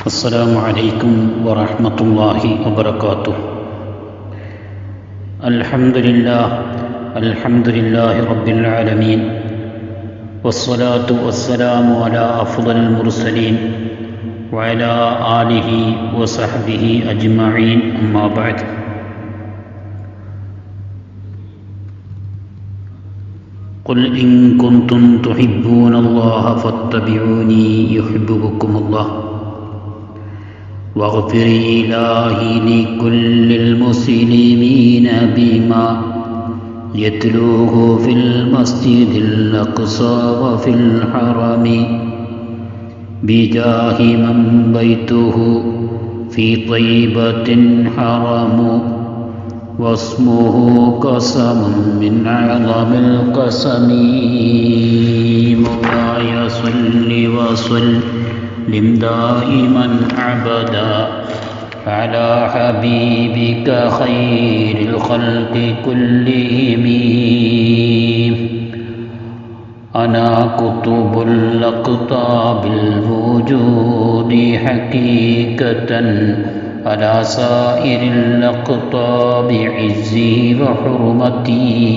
السلام عليكم ورحمة الله وبركاته. الحمد لله الحمد لله رب العالمين والصلاة والسلام على أفضل المرسلين وعلى آله وصحبه أجمعين أما بعد. قل إن كنتم تحبون الله فاتبعوني يحببكم الله. واغفر إلهي لكل المسلمين بما يتلوه في المسجد الأقصى وفي الحرم. بجاه من بيته في طيبة حرم واسمه قسم من أعظم القسم مولاي صل وسلم دائما أبدا. على حبيبك خير الخلق كلهم. أنا كتب الأقطاب الوجود حقيقة. على سائر الأقطاب عزي وحرمتي.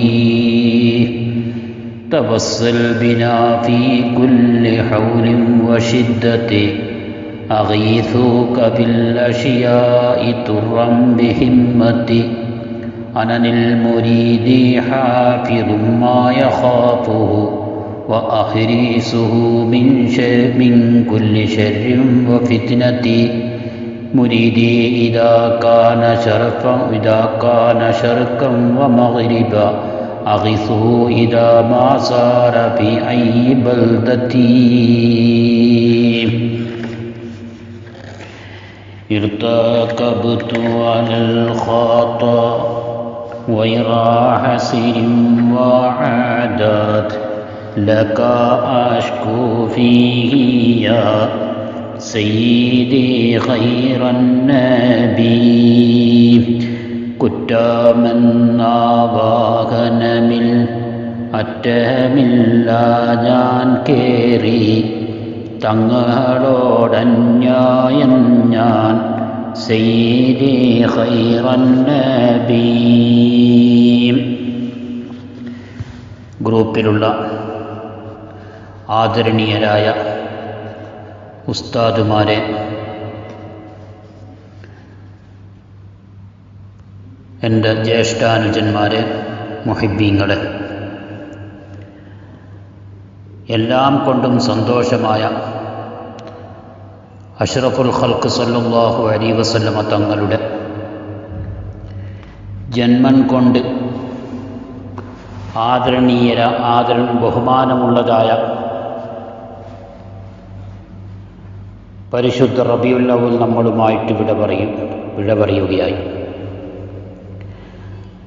توصل بنا في كل حول وشدة. أغيثوك بالأشياء ترا بهمتي أنا للمريد حافظ ما يخافه وأحريسه من شر من كل شر وفتنة. مريدي إذا كان شرفا إذا كان شرقا ومغربا أغثه إذا ما صار في أي بلدة. ارتكبت على الخطأ ويرى حسر وعادات لك أشكو فيه يا سيدي خير النبي. كنت من نار അറ്റമില്ല ഞാൻ കേറി. തങ്ങളോടന്യായം ഞാൻ ഗ്രൂപ്പിലുള്ള ആദരണീയരായ ഉസ്താദുമാരെ എന്റെ ജ്യേഷ്ഠാനുജന്മാരെ മുഹിബീങ്ങളെ എല്ലാം കൊണ്ടും സന്തോഷമായ അഷ്റഫുൽ ഖൽക്ക് സല്ലാഹു അലി വസല്ലമ തങ്ങളുടെ ജന്മൻ കൊണ്ട് ആദരണീയര ആദര ബഹുമാനമുള്ളതായ പരിശുദ്ധ റബിയുല്ലവുൽ നമ്മളുമായിട്ട് വിട പറയും വിട പറയുകയായി.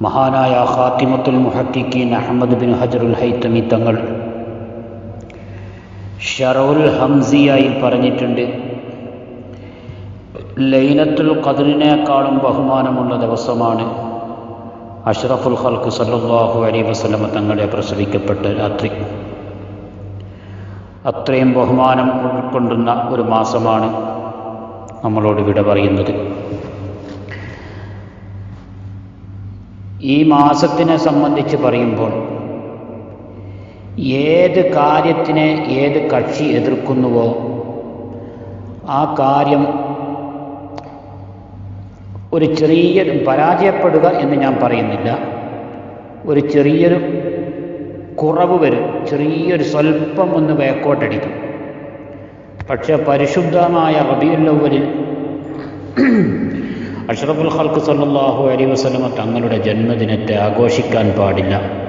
മഹാനായ ഖാത്തിമത്തുൽ മുഹക്കിക്കീൻ അഹമ്മദ് ബിൻ ഹജറുൽ ഹൈത്തമി തങ്ങൾ ഷറൗൽ ഹംസിയായി പറഞ്ഞിട്ടുണ്ട്. ലൈനത്തുൽ ഖദറിനേക്കാളും ബഹുമാനമുള്ള ദിവസമാണ്. അഷ്റഫുൽ ഹൽക്ക് സല്ലാഹു അലൈ വസ്ലമ തങ്ങളെ പ്രസവിക്കപ്പെട്ട രാത്രി. അത്രയും ബഹുമാനം ഉൾക്കൊണ്ടുന്ന ഒരു മാസമാണ് നമ്മളോട് വിട പറയുന്നത്. ഈ മാസത്തിനെ സംബന്ധിച്ച് പറയുമ്പോൾ ഏത് കാര്യത്തിനെ ഏത് കക്ഷി എതിർക്കുന്നുവോ ആ കാര്യം ഒരു ചെറിയ പരാജയപ്പെടുക എന്ന് ഞാൻ പറയുന്നില്ല. ഒരു ചെറിയൊരു കുറവ് വരും. ചെറിയൊരു സ്വല്പം ഒന്ന് വേക്കോട്ടടിക്കും. പക്ഷെ പരിശുദ്ധമായ റബിയുല്ലവരിൽ അഷ്റഫുൽ ഖൽക്ക് സല്ലാഹു അലി വസ്ലമ തങ്ങളുടെ ജന്മദിനത്തെ ആഘോഷിക്കാൻ പാടില്ല.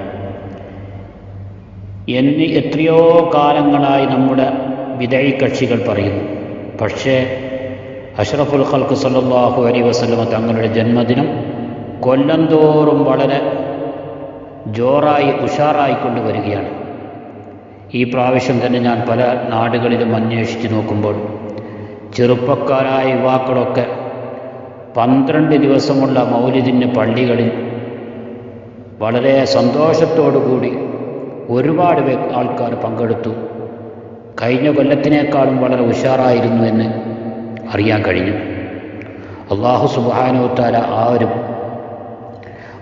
എന്ന് എത്രയോ കാലങ്ങളായി നമ്മുടെ വിദയി കക്ഷികൾ പറയുന്നു. പക്ഷേ അഷ്റഫുൽ ഖൽക്ക് സല്ലാഹു അലി വസ്ലമ തങ്ങളുടെ ജന്മദിനം കൊല്ലം തോറും വളരെ ജോറായി ഉഷാറായി കൊണ്ടുവരികയാണ്. ഈ പ്രാവശ്യം തന്നെ ഞാൻ പല നാടുകളിലും അന്വേഷിച്ച് നോക്കുമ്പോൾ ചെറുപ്പക്കാരായ യുവാക്കളൊക്കെ പന്ത്രണ്ട് ദിവസമുള്ള മൗലിദിന് പള്ളികളിൽ വളരെ സന്തോഷത്തോടുകൂടി ഒരുപാട് ആൾക്കാർ പങ്കെടുത്തു. കഴിഞ്ഞ കൊല്ലത്തിനേക്കാളും വളരെ ഉഷാറായിരുന്നു എന്ന് അറിയാൻ കഴിഞ്ഞു. അള്ളാഹു സുബാനുത്താല ആ ഒരു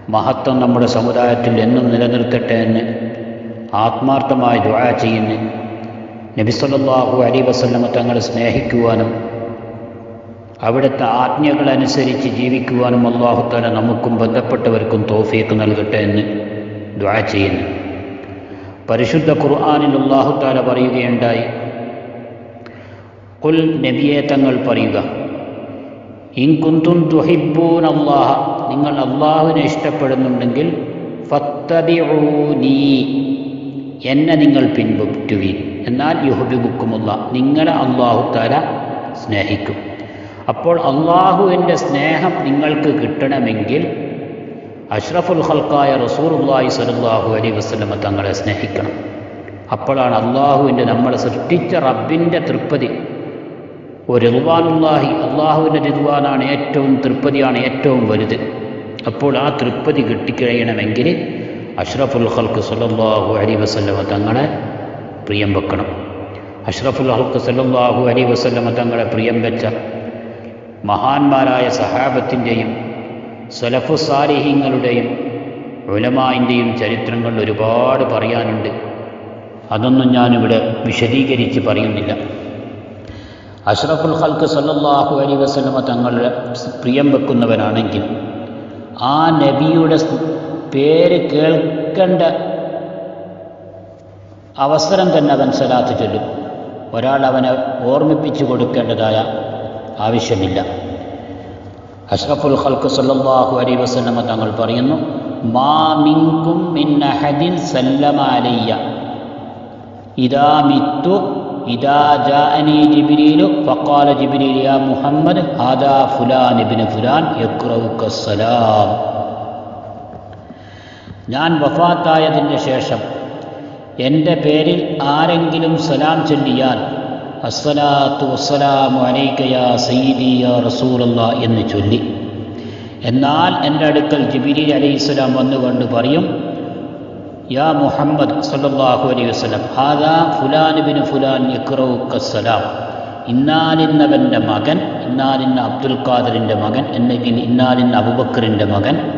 മഹത്വം നമ്മുടെ സമുദായത്തിൽ എന്നും നിലനിർത്തട്ടെ എന്ന് ആത്മാർത്ഥമായി ദുആ ചെയ്യുന്നു. നബിസ്വല്ലാഹു അലി വസല്ലമ തങ്ങളെ സ്നേഹിക്കുവാനും അവിടുത്തെ ആജ്ഞകളനുസരിച്ച് ജീവിക്കുവാനും അള്ളാഹുത്താല നമുക്കും ബന്ധപ്പെട്ടവർക്കും തോഫിയൊക്കെ നൽകട്ടെ എന്ന് ദ്വാ ചെയ്യുന്നു. പരിശുദ്ധ ഖുർആാനിൽ അള്ളാഹുത്താല പറയുകയുണ്ടായി. കുൽ നബിയെ തങ്ങൾ പറയുക. ഇൻകുന്തും തുഹിബൂൻ അള്ളാഹ നിങ്ങൾ അള്ളാഹുവിനെ ഇഷ്ടപ്പെടുന്നുണ്ടെങ്കിൽ ഫത്തബിഊനീ എന്നെ നിങ്ങൾ പിൻപറ്റുവീൻ. എന്നാൽ യുഹബിബുക്കുമുള്ള നിങ്ങളെ അള്ളാഹുത്താല സ്നേഹിക്കും. അപ്പോൾ അള്ളാഹുവിന്റെ സ്നേഹം നിങ്ങൾക്ക് കിട്ടണമെങ്കിൽ അഷ്റഫുൽ ഹൽക്കായ റസൂറുല്ലായി സലാഹു അലൈ വസ്ലമ തങ്ങളെ സ്നേഹിക്കണം. അപ്പോഴാണ് അള്ളാഹുവിന്റെ നമ്മളെ സൃഷ്ടിച്ച റബ്ബിന്റെ തൃപ്തി ഒരു റിദ്വാനുല്ലാഹി അള്ളാഹുവിന്റെ റിദ്വാനാണ് ഏറ്റവും തൃപ്തിയാണ് ഏറ്റവും വലുത്. അപ്പോൾ ആ തൃപ്തി കിട്ടിക്കഴിയണമെങ്കിൽ അഷ്റഫുൽ ഹൽക്ക് സല്ലാഹു അലി വസ്ലമ തങ്ങളെ പ്രിയം വെക്കണം. അഷ്റഫുൽ ഹൽക്ക് സല്ലാഹു അലി വസ്ലമ തങ്ങളെ പ്രിയം വെച്ച മഹാന്മാരായ സഹാബത്തിന്റെയും സലഫു സാലിഹിങ്ങളുടെയും ഉലമായിന്റെയും ചരിത്രങ്ങൾ ഒരുപാട് പറയാനുണ്ട്. അതൊന്നും ഞാനിവിടെ വിശദീകരിച്ച് പറയുന്നില്ല. അഷ്റഫുൽ ഹൽക്ക് സല്ലാഹു അലി വസ്ലമ തങ്ങളുടെ പ്രിയം വെക്കുന്നവനാണെങ്കിൽ ആ നബിയുടെ പേര് കേൾക്കേണ്ട അവസരം തന്നെ അവൻ സലാത്ത് ചൊല്ലും. ഒരാൾ അവനെ ഓർമ്മിപ്പിച്ചു കൊടുക്കേണ്ടതായ ആവശ്യമില്ല. അഷ്റഫുൽ ഖൽക്ക് സല്ലാഹു അലൈഹി വസ്ലമ തങ്ങൾ പറയുന്നു മാ മിൻകും മിൻ അഹദിൻ സല്ലമ അലയ്യ. ഇദാ മിത്തു ഇദാ ജാഅനി ജിബ്രീലു ഫഖാല ജിബ്രീൽ മുഹമ്മദ് ഹാദാ ഫുലാൻ ഇബ്നു ഫുലാൻ യഖ്റഉക സലാം ഞാൻ വഫാത്തായതിന് ശേഷം എന്റെ പേരിൽ ആരെങ്കിലും സലാം ചൊല്ലിയാൽ അസ്സലാത്തു വസ്സലാമു അലൈക്കയ സയ്യിദിയ റസൂലല്ല എന്ന് ചൊല്ലി. എന്നാൽ എന്റെ അടുക്കൽ ജിബിരി അലൈഹിസ്സലാം വന്നുകൊണ്ട് പറയും യാ മുഹമ്മദ് സല്ലാഹു അലൈഹി വസല്ലം ഹാദാ ഫുലാനുബിന് ഫുലാൻ യക്റൗക്കസ്സലാം ഇന്നാലിന്നവന്റെ മകൻ ഇന്നാലിന്ന അബ്ദുൽ ഖാദറിന്റെ മകൻ അല്ലെങ്കിൽ ഇന്നാലിന്ന അബുബക്കറിന്റെ മകൻ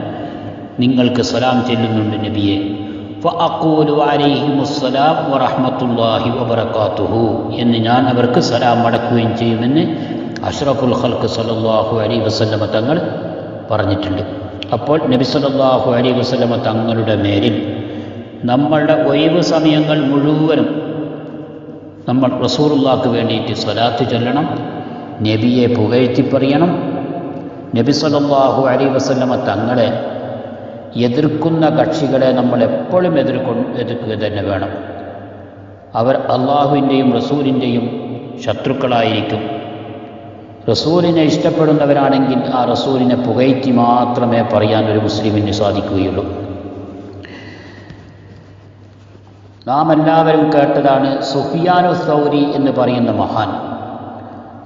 നിങ്ങൾക്ക് സലാം ചെല്ലുന്നുണ്ട് നബിയെ. അലൈഹിമുസ്സലാം വറഹ്മത്തുള്ളാഹി വബറകാതുഹു. എന്ന് ഞാൻ അവർക്ക് സലാം മടക്കുകയും ചെയ്യുമെന്ന് അഷ്റഫുൽ ഖൽക്ക് സല്ലല്ലാഹു അലൈഹി വസല്ലമ തങ്ങൾ പറഞ്ഞിട്ടുണ്ട്. അപ്പോൾ നബി സല്ലല്ലാഹു അലൈഹി വസല്ലമ തങ്ങളുടെ മേലിൽ നമ്മളുടെ ഒഴിവ് സമയങ്ങൾ മുഴുവനും നമ്മൾ റസൂറുള്ളാക്ക് വേണ്ടിയിട്ട് സ്വലാത്ത് ചൊല്ലണം നബിയെ പുകഴ്ത്തി പറയണം. നബി സല്ലല്ലാഹു അലൈഹി വസല്ലമ തങ്ങളെ എതിർക്കുന്ന കക്ഷികളെ നമ്മൾ എപ്പോഴും എതിർക്കൊ എതിർക്കുക തന്നെ വേണം. അവർ അള്ളാഹുവിന്റെയും റസൂലിന്റെയും ശത്രുക്കളായിരിക്കും. റസൂലിനെ ഇഷ്ടപ്പെടുന്നവരാണെങ്കിൽ ആ റസൂലിനെ പുകഴ്ത്തി മാത്രമേ പറയാൻ ഒരു മുസ്ലിമിന് സാധിക്കുകയുള്ളൂ. നാം എല്ലാവരും കേട്ടതാണ് സുഫിയാനു സൗരി എന്ന് പറയുന്ന മഹാൻ.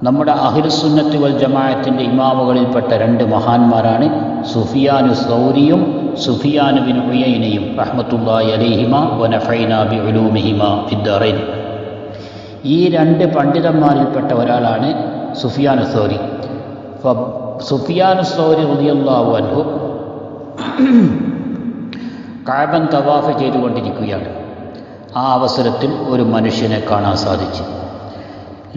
നമ്മുടെ അഹിർസുന്നത്തുകൾ ജമാഅത്തിന്റെ ഇമാമുകളിൽപ്പെട്ട രണ്ട് മഹാന്മാരാണ് സുഫിയാനു സൗരിയും സുഫിയാനു ബിൻ ഉയൈനയും റഹ്മത്തുള്ളാഹി അലൈഹിമ വനഫൈന ബി ഉലൂമിഹിമ ഫിദ്ദറൈൻ. ഈ രണ്ട് പണ്ഡിതന്മാരിൽപ്പെട്ട ഒരാളാണ് സുഫിയാൻ സൗരി സുഫിയാനു സൗരി റളിയല്ലാഹു അൻഹു കാബൻ തവാഫ് ചെയ്തുകൊണ്ടിരിക്കുകയാണ്. ആ അവസരത്തിൽ ഒരു മനുഷ്യനെ കാണാൻ സാധിച്ചു.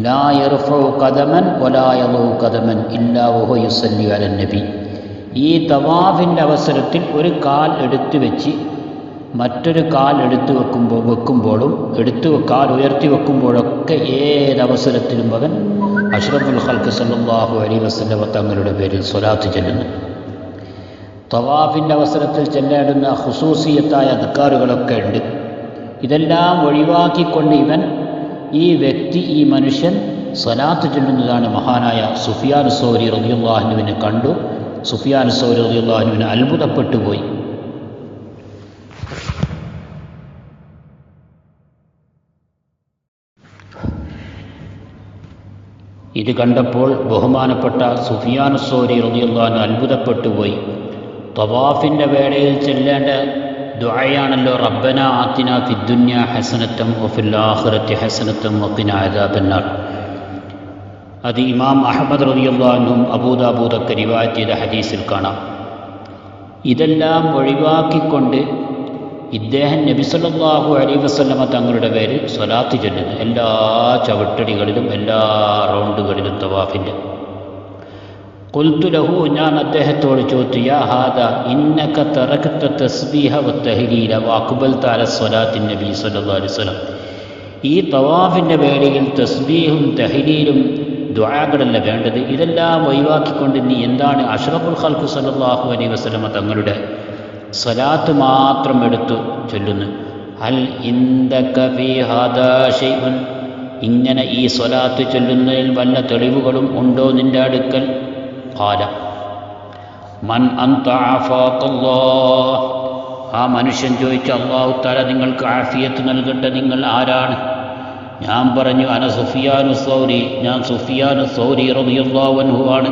ലാ യർഫു ഖദമൻ വലാ കഥമൻ ഇല്ലാ വഹു യുസല്ലി അലൻ നബി. ഈ തവാഫിന്റെ അവസരത്തിൽ ഒരു കാൽ എടുത്തു വെച്ച് മറ്റൊരു കാൽ എടുത്തു വെക്കുമ്പോൾ വെക്കുമ്പോഴും എടുത്തു കാൽ ഉയർത്തി വെക്കുമ്പോഴൊക്കെ ഏതവസരത്തിലും മകൻ അഷ്റഫുൽ ഹൽക്ക് സല്ലാഹു അലി വസല്ലമ തങ്ങളുടെ പേരിൽ സ്വലാത്ത് ചെല്ലുന്നു. തവാഫിന്റെ അവസരത്തിൽ ചെല്ലേണ്ടുന്ന ഹുസൂസിയത്തായ അധികാറുകളൊക്കെ ഉണ്ട്. ഇതെല്ലാം ഒഴിവാക്കിക്കൊണ്ട് ഇവൻ ഈ വ്യക്തി ഈ മനുഷ്യൻ സ്വലാത്ത് ചെല്ലുന്നതാണ് മഹാനായ സുഫിയാൻ സോരി റബിയുല്ലാഹുവിനെ കണ്ടു. സുഫിയാൻ സൗരി അത്ഭുതപ്പെട്ടു പോയി ഇത് കണ്ടപ്പോൾ ബഹുമാനപ്പെട്ട സുഫിയാൻ സോരി റുദിയുള്ള അത്ഭുതപ്പെട്ടു പോയി തവാഫിന്റെ വേളയിൽ ചെല്ലേണ്ട ദുആയാണല്ലോ റബ്ബന ആത്തിന ഫിദ്ദുന്യ ഹസനത്തം വഫിൽ ആഖിറത്തി ഹസനത്തം വഖിന അദാബന്നാർ. അത് ഇമാം അഹമ്മദ് റളിയല്ലാഹും അബൂദാബൂദൊക്കെ റിവായത്ത് ഹദീസിൽ കാണാം. ഇതെല്ലാം ഒഴിവാക്കിക്കൊണ്ട് ഇദ്ദേഹം നബി അലി അലൈഹി വസല്ലമ തങ്ങളുടെ പേര് സ്വലാത്ത് ചൊല്ലുന്നു. എല്ലാ ചവിട്ടടികളിലും എല്ലാ റൗണ്ടുകളിലും തവാഫിന്റെ കൊൽത്തുലഹു ഞാൻ അദ്ദേഹത്തോട് ചോദിച്ചു യാ ഹാദ ഇന്നക്ക തറക്കത്ത തസ്ബീഹ വ വാക്കുബൽ അല സ്വലാത്തിൻ നബി സല്ലല്ലാഹു അലൈഹി വസല്ലം. ഈ തവാഫിന്റെ വേളയിൽ തസ്ബീഹും തഹ്ലീലും ദുആകളല്ല വേണ്ടത്. ഇതെല്ലാം ഒഴിവാക്കിക്കൊണ്ട് നീ എന്താണ് അഷ്റഫുൽ ഖൽഖു സല്ലല്ലാഹു അലൈഹി വസ്ലമ തങ്ങളുടെ സ്വലാത്ത് മാത്രം എടുത്തു ചൊല്ലുന്നു. അൽ ഇന്ദക ഫീ ഹാദാ ഷൈഉൻ. ഇങ്ങനെ ഈ സ്വലാത്ത് ചൊല്ലുന്നതിൽ വല്ല തെളിവുകളും ഉണ്ടോ നിന്റെ അടുക്കൽ? ഖാല. മൻ ആ മനുഷ്യൻ ചോദിച്ചു അള്ളാഹു താല നിങ്ങൾക്ക് ആഫിയത്ത് നൽകട്ടെ നിങ്ങൾ ആരാണ്? ഞാൻ പറഞ്ഞു അന സുഫിയാനു സൗരി. ഞാൻ സുഫിയാനു സൗരി റളിയല്ലാഹു ആണ്.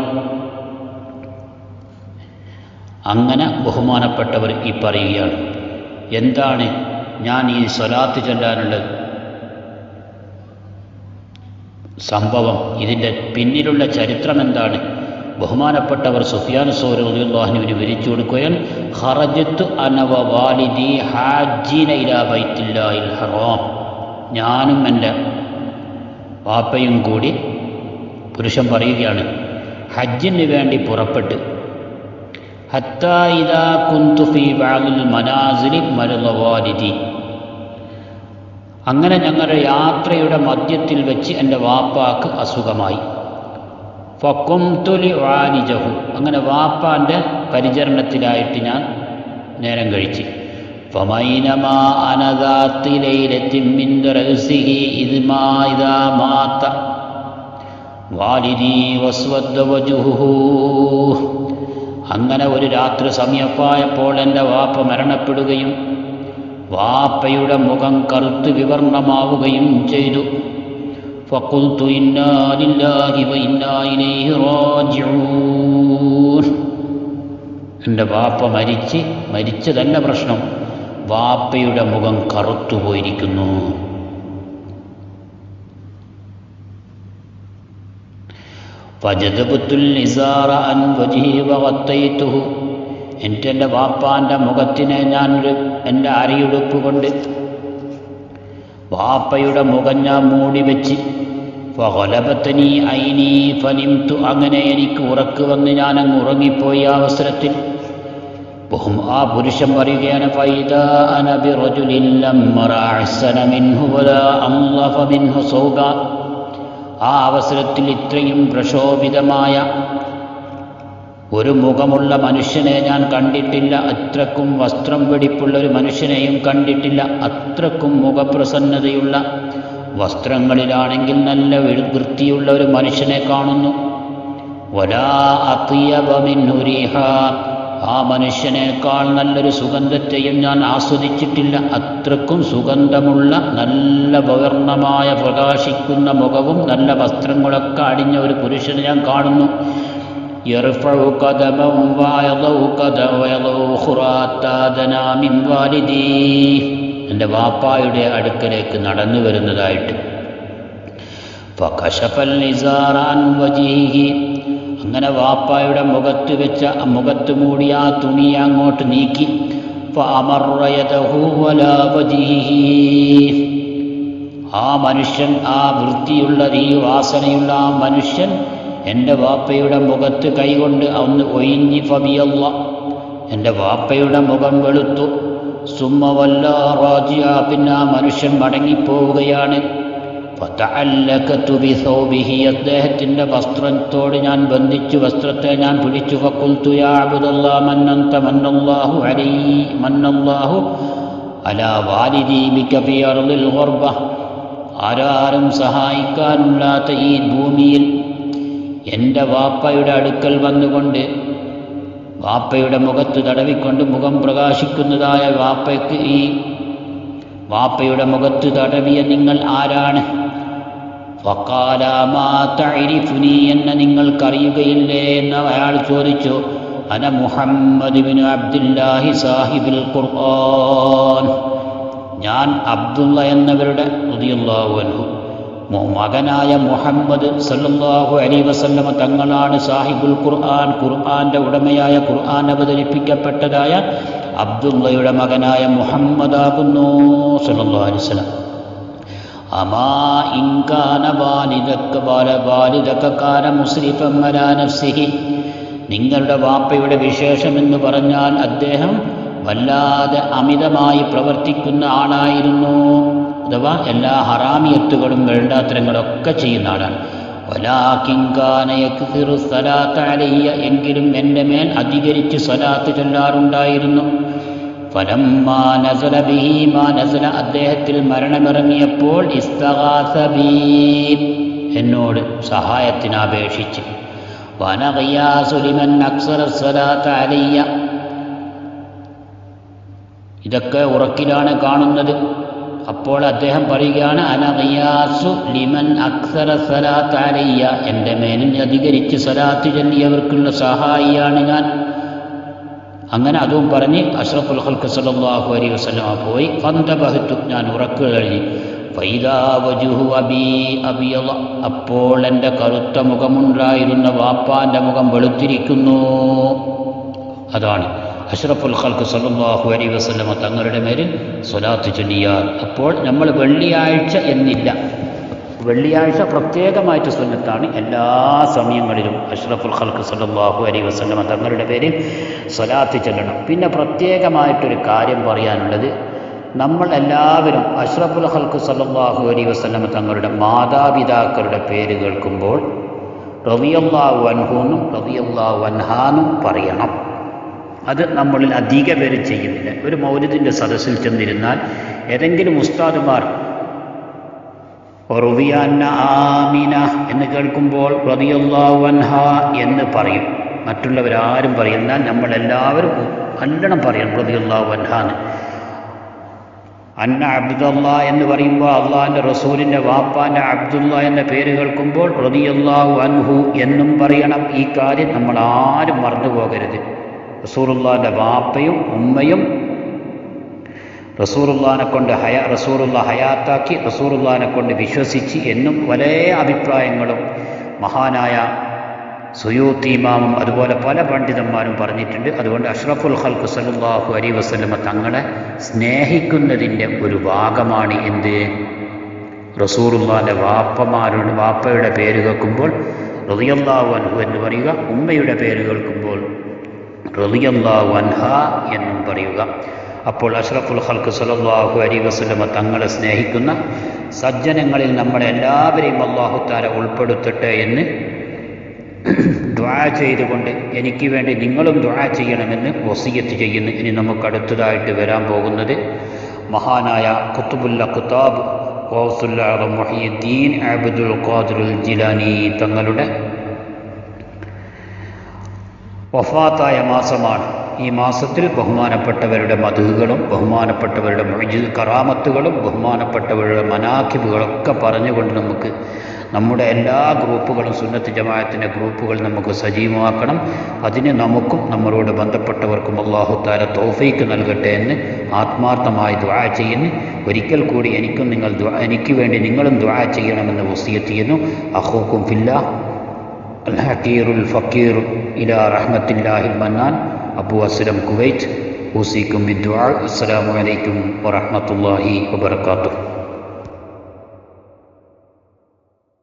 അങ്ങനെ ബഹുമാനപ്പെട്ടവർ ഈ പറയുകയാണ് എന്താണ് ഞാൻ ഈ സ്വലാത്ത് ചൊല്ലാനുള്ള സംഭവം ഇതിന്റെ പിന്നിലുള്ള ചരിത്രം എന്താണ്? ബഹുമാനപ്പെട്ടവർ സുഫിയാൻ സൗരഹുവിന് വിരിച്ചു കൊടുക്കുകയാൽ ഹറജത്ത് അനവ വാലിദി ഹാജീന ഇലാ ബൈത്തില്ലാഹിൽ ഹറാം. ഞാനും എന്റെ വാപ്പയും കൂടി പുരുഷൻ പറയുകയാണ് ഹജ്ജിന് വേണ്ടി പുറപ്പെട്ട് ഹത്താ കുന്തുഫി ബഅദിൽ മനാസിലി മരുന്നവാരിതി അങ്ങനെ ഞങ്ങളുടെ യാത്രയുടെ മധ്യത്തിൽ വെച്ച് എന്റെ വാപ്പാക്ക് അസുഖമായി. ഫക്കുംതുലി വാനിജഹു അങ്ങനെ വാപ്പാന്റെ പരിചരണത്തിലായിട്ട് ഞാൻ നേരം കഴിച്ച്. ഫമൈനമാ അനദാത്തിലൈലെത്തിമ്മിൻ്റെ ഇത് മാ ഇതാ മാത്ത വാലിദി വസ്വദ്ദ വജുഹു അങ്ങനെ ഒരു രാത്രി സമയപ്പായപ്പോൾ എൻ്റെ വാപ്പ മരണപ്പെടുകയും വാപ്പയുടെ മുഖം കറുത്ത് വിവർണമാവുകയും ചെയ്തു فقلت إنا لله وإنا إليه راجعون എൻ്റെ വാപ്പ മരിച്ച് മരിച്ചതല്ല പ്രശ്നം വാപ്പയുടെ മുഖം കറുത്തുപോയിരിക്കുന്നു. എന്റെ എന്റെ വാപ്പാന്റെ മുഖത്തിനെ ഞാൻ എന്റെ അരയുടുപ്പ് കൊണ്ട് വാപ്പയുടെ മുഖം ഞാൻ മൂടി വെച്ച് ഫലപത്തനി ഐനി ഫനിംതു അങ്ങനെ എനിക്ക് ഉറക്ക് വന്ന് ഞാനങ്ങ് ഉറങ്ങിപ്പോയി അവസരത്തിൽ. ബഹും ആ منه صوبا ആ അവസരത്തിൽ ഇത്രയും പ്രക്ഷോഭിതമായ ഒരു മുഖമുള്ള മനുഷ്യനെ ഞാൻ കണ്ടിട്ടില്ല അത്രക്കും വസ്ത്രം വെടിപ്പുള്ള ഒരു മനുഷ്യനെയും കണ്ടിട്ടില്ല അത്രക്കും മുഖപ്രസന്നതയുള്ള വസ്ത്രങ്ങളിലാണെങ്കിൽ നല്ല വൃത്തിയുള്ള ഒരു മനുഷ്യനെ കാണുന്നു. വലാ അത്തിയബമിന്നുരീഹ ആ മനുഷ്യനേക്കാൾ നല്ലൊരു സുഗന്ധത്തെയും ഞാൻ ആസ്വദിച്ചിട്ടില്ല അത്രക്കും സുഗന്ധമുള്ള നല്ല വർണ്ണമായ പ്രകാശിക്കുന്ന മുഖവും നല്ല വസ്ത്രങ്ങളൊക്കെ അടിഞ്ഞ ഒരു പുരുഷനെ ഞാൻ കാണുന്നു يرفع قدما ويضع قدما ويضع أخرى تادنا من والديه എൻ്റെ വാപ്പായുടെ അടുക്കലേക്ക് നടന്നു വരുന്നതായിട്ട് ഫകശഫൽ നിസാറ അൻ വജീഹി അങ്ങനെ വാപ്പായുടെ മുഖത്ത് വെച്ച മുഖത്ത് മൂടി ആ തുണി അങ്ങോട്ട് നീക്കി. ആ മനുഷ്യൻ ആ വൃത്തിയുള്ള ഈ വാസനയുള്ള ആ മനുഷ്യൻ എന്റെ വാപ്പയുടെ മുഖത്ത് കൈകൊണ്ട് ഒന്ന് ഒയിഞ്ഞി ഫബിയല്ല. എന്റെ വാപ്പയുടെ മുഖം വെളുത്തു. സുമ്മവല്ല റാജിയ. പിന്നെ ആ മനുഷ്യൻ മടങ്ങിപ്പോവുകയാണ്. അദ്ദേഹത്തിന്റെ വസ്ത്രത്തോട് ഞാൻ ബന്ധിച്ചു വസ്ത്രത്തെ ഞാൻ പിടിച്ചു. ആരാരും സഹായിക്കാനില്ലാത്ത ഈ ഭൂമിയിൽ എന്റെ വാപ്പയുടെ അടുക്കൽ വന്നുകൊണ്ട് വാപ്പയുടെ മുഖത്ത് തടവിക്കൊണ്ട് മുഖം പ്രകാശിക്കുന്നതായ വാപ്പയ്ക്ക് ഈ വാപ്പയുടെ മുഖത്ത് തടവിയ നിങ്ങൾ ആരാണ്? ഫക്കാലാമാ തഅരിഫുനി എന്നെ നിങ്ങൾക്കറിയുകയില്ലേ എന്ന് അയാൾ ചോദിച്ചു. അന മുഹമ്മദ് ബിൻ അബ്ദുല്ലാഹി സാഹിബിൽ ഖുർആൻ. ഞാൻ അബ്ദുള്ള എന്നവരുടെ മു- മകനായ മുഹമ്മദ് സല്ലാഹു അലി വസല്ലമ തങ്ങളാണ് സാഹിബുൽ ഖുർആൻ ഖുർആന്റെ ഉടമയായ ഖുർആൻ അവതരിപ്പിക്കപ്പെട്ടതായ അബ്ദുള്ളയുടെ മകനായ മുഹമ്മദാകുന്നു സല്ലല്ലാഹു അലൈഹി അമാ കാന മുസ്രിഫൻ അലാ നഫ്സിഹി. നിങ്ങളുടെ വാപ്പയുടെ വിശേഷമെന്ന് പറഞ്ഞാൽ അദ്ദേഹം വല്ലാതെ അമിതമായി പ്രവർത്തിക്കുന്ന ആളായിരുന്നു. അഥവാ എല്ലാ ഹറാമിയത്തുകളും വേണ്ടാത്തരങ്ങളൊക്കെ ചെയ്യുന്ന ആളാണ്. അലയ്യ എങ്കിലും എന്റെ മേൽ അധികരിച്ച് സ്വലാത്ത് ചൊല്ലാറുണ്ടായിരുന്നു. അദ്ദേഹത്തിൽ മരണമിറങ്ങിയപ്പോൾ എന്നോട് സഹായത്തിനപേക്ഷിച്ച് ഇതൊക്കെ ഉറക്കിലാണ് കാണുന്നത്. അപ്പോൾ അദ്ദേഹം പറയുകയാണ് അനറിയാസു ലിമൻ അക്സര സലാത്ത് അലയ്യ. എന്റെ മേലിൽ അധികരിച്ച് സലാത്ത് ചൊല്ലിയവർക്കുള്ള സഹായിയാണ് ഞാൻ. അങ്ങനെ അതും പറഞ്ഞ് അഷ്റഫുൽ ഹൽക്ക് സല്ലല്ലാഹു അലൈഹി വസല്ലമ പോയി. ഫന്തബഹത്തു ഞാൻ ഉറക്കുക കഴിഞ്ഞ് അപ്പോൾ എന്റെ കറുത്ത മുഖമുണ്ടായിരുന്ന വാപ്പാന്റെ മുഖം വെളുത്തിരിക്കുന്നു. അതാണ് അഷ്റഫുൽ ഖൽക്ക് സല്ലല്ലാഹു അലൈഹി വസ്ലമ തങ്ങളുടെ മേലിൽ സ്വലാത്ത് ചൊല്ലിയാൽ. അപ്പോൾ നമ്മൾ വെള്ളിയാഴ്ച എന്നില്ല. വെള്ളിയാഴ്ച പ്രത്യേകമായിട്ട് സുന്നത്താണ് എല്ലാ സമയങ്ങളിലും അഷ്റഫുൽ ഖൽക്ക് സല്ലല്ലാഹു അലൈഹി വസ്ലം തങ്ങളുടെ പേരിൽ സ്വലാത്ത് ചെല്ലണം. പിന്നെ പ്രത്യേകമായിട്ടൊരു കാര്യം പറയാനുള്ളത് നമ്മൾ എല്ലാവരും അഷ്റഫുൽ ഖൽക്ക് സല്ലല്ലാഹു അലൈഹി വസ്ലം തങ്ങളുടെ മാതാപിതാക്കളുടെ പേര് കേൾക്കുമ്പോൾ റളിയല്ലാഹു വൻഹൂന്നും റളിയല്ലാഹു അൻഹാനും പറയണം. അത് നമ്മളിൽ അധിക പേര് ചെയ്യുന്നില്ല. ഒരു മൗലിദിന്റെ സദസ്സിൽ ചെന്നിരുന്നാൽ ഏതെങ്കിലും ഉസ്താദുമാർ ആമിന എന്ന് കേൾക്കുമ്പോൾ റതിയല്ലാഹു അൻഹ എന്ന് പറയും. മറ്റുള്ളവരാരും പറയുന്ന നമ്മളെല്ലാവരും നല്ലോണം പറയണം എന്ന്. അന്ന അബ്ദുള്ള എന്ന് പറയുമ്പോൾ അള്ളാഹിന്റെ റസൂലിന്റെ വാപ്പാന്റെ അബ്ദുള്ള എന്ന പേര് കേൾക്കുമ്പോൾ റതിയുള്ളാഹു അൻഹു എന്നും പറയണം. ഈ കാര്യം നമ്മൾ ആരും മറന്നു പോകരുത് റസൂറുല്ലാന്റെ വാപ്പയും ഉമ്മയും റസൂറുല്ലാനെ കൊണ്ട് ഹയ റസൂറുള്ള ഹയാത്താക്കി റസൂറുല്ലാനെ കൊണ്ട് വിശ്വസിച്ച് എന്നും പല അഭിപ്രായങ്ങളും മഹാനായ സുയൂത്തി ഇമാമും അതുപോലെ പല പണ്ഡിതന്മാരും പറഞ്ഞിട്ടുണ്ട്. അതുകൊണ്ട് അഷ്റഫുൽ ഹൽക്ക് സലുല്ലാഹു അലി വസ്ലമ തങ്ങളെ സ്നേഹിക്കുന്നതിന്റെ ഒരു ഭാഗമാണ് എന്ത്? റസൂറുല്ലാന്റെ വാപ്പമാരുടെ വാപ്പയുടെ പേര് കേൾക്കുമ്പോൾ റളിയല്ലാഹു അൻഹു എന്ന് പറയുക ഉമ്മയുടെ പേര് കേൾക്കുമ്പോൾ റളിയല്ലാഹു അൻഹ എന്നും പറയുക. അപ്പോൾ അഷ്റഫുൽ ഹൽക്ക് സല്ലല്ലാഹു അലി വസ്ലമ തങ്ങളെ സ്നേഹിക്കുന്ന സജ്ജനങ്ങളിൽ നമ്മളെല്ലാവരെയും അള്ളാഹുത്താര ഉൾപ്പെടുത്തട്ടെ എന്ന് ദ്വാ ചെയ്തുകൊണ്ട് എനിക്ക് വേണ്ടി നിങ്ങളും ദ്വാ ചെയ്യണമെന്ന് വസീയത്ത് ചെയ്യുന്നു. ഇനി നമുക്ക് അടുത്തതായിട്ട് വരാൻ പോകുന്നത് മഹാനായ കുത്തുബുല്ല കുത്താബ് അബ്ദുൽ ഖാദിറുൽ ജിലാനി തങ്ങളുടെ വഫാത്തായ മാസമാണ്. ഈ മാസത്തിൽ ബഹുമാനപ്പെട്ടവരുടെ മധുകളും ബഹുമാനപ്പെട്ടവരുടെ മൊഴിജിൽ കറാമത്തുകളും ബഹുമാനപ്പെട്ടവരുടെ മനാഖിബുകളൊക്കെ പറഞ്ഞുകൊണ്ട് നമുക്ക് നമ്മുടെ എല്ലാ ഗ്രൂപ്പുകളും സുന്നത്ത് ജമാഅത്തിൻ്റെ ഗ്രൂപ്പുകൾ നമുക്ക് സജീവമാക്കണം അതിന് നമുക്കും നമ്മളോട് ബന്ധപ്പെട്ടവർക്കും അള്ളാഹുത്താര തോഫീക്ക് നൽകട്ടെ എന്ന് ആത്മാർത്ഥമായി ദ്വാ ചെയ്യുന്നു ഒരിക്കൽ കൂടി എനിക്കും നിങ്ങൾ ദ്വാ എനിക്ക് വേണ്ടി നിങ്ങളും ദ്വാ ചെയ്യണമെന്ന് വസിയത്ത് ചെയ്യുന്നു അഹൂക്കും ഫില്ല الحكير الفقير إلى رحمة الله المنان അബു അസ്ലം കുവൈറ്റ് ഊസിക്കും ബിദ്വാൾ അസ്സാം വലൈക്കും വറഹമത്തല്ലാഹി വബർക്കാത്തു